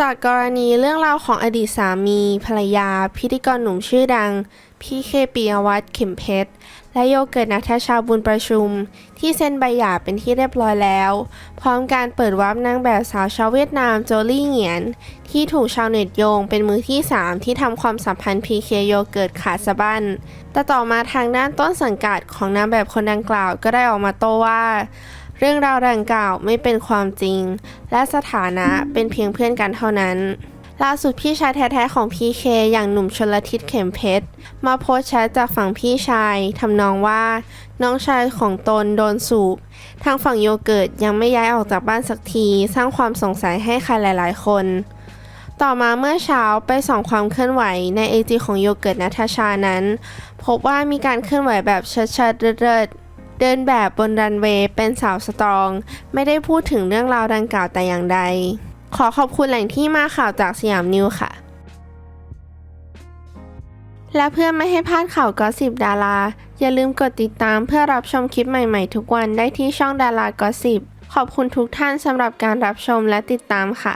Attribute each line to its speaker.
Speaker 1: จากกรณีเรื่องราวของอดีตสามี ภรรยา พิธีกรหนุ่มชื่อดัง พี่เคปียวัฒน์เข็มเพชร และโยเกิร์ตนัทชาบุญประชุม ที่เซ็นใบหย่าเป็นที่เรียบร้อยแล้ว พร้อมการเปิดวาร์ปนางแบบสาวชาวเวียดนามโจลี่เหงียน ที่ถูกชาวเน็ตโยงเป็นมือที่ 3 ที่ทำความสัมพันธ์พีเคโยเกิร์ตขาดสะบั้นแต่ต่อมาทางด้านต้นสังกัดของนางแบบคนดังกล่าวก็ได้ออกมาโต้ว่า เรื่องราวดังกล่าวไม่เป็นความจริง และสถานะเป็นเพียงเพื่อนกันเท่านั้นล่าสุดพี่ชายแท้ๆของพีเคอย่างหนุ่มชลทิศเข็มเพชร มาโพสต์แชทจากฝั่งพี่ชายทำนองว่า น้องชายของตนโดนสูบ ทางฝั่งโยเกิร์ตยังไม่ย้ายออกจากบ้านสักที สร้างความสงสัยให้ใครหลายๆ คน ต่อมาเมื่อเช้าไปส่องความเคลื่อนไหวในเอจีของโยเกิร์ตนัทชานั้น พบว่ามีการเคลื่อนไหวแบบชัดๆเริดๆ เดินแบบบนรันเวย์เป็นสาวสตรอง ไม่ได้พูดถึงเรื่องราวดังกล่าวแต่อย่างใด ขอขอบคุณแหล่งที่มาข่าวจากสยามนิวค่ะ และเพื่อไม่ให้พลาดข่าวกอสิบดารา อย่าลืมกดติดตามเพื่อรับชมคลิปใหม่ๆ ทุกวันได้ที่ช่องดารากอสิบขอบคุณทุกท่านสำหรับการรับชมและติดตามค่ะ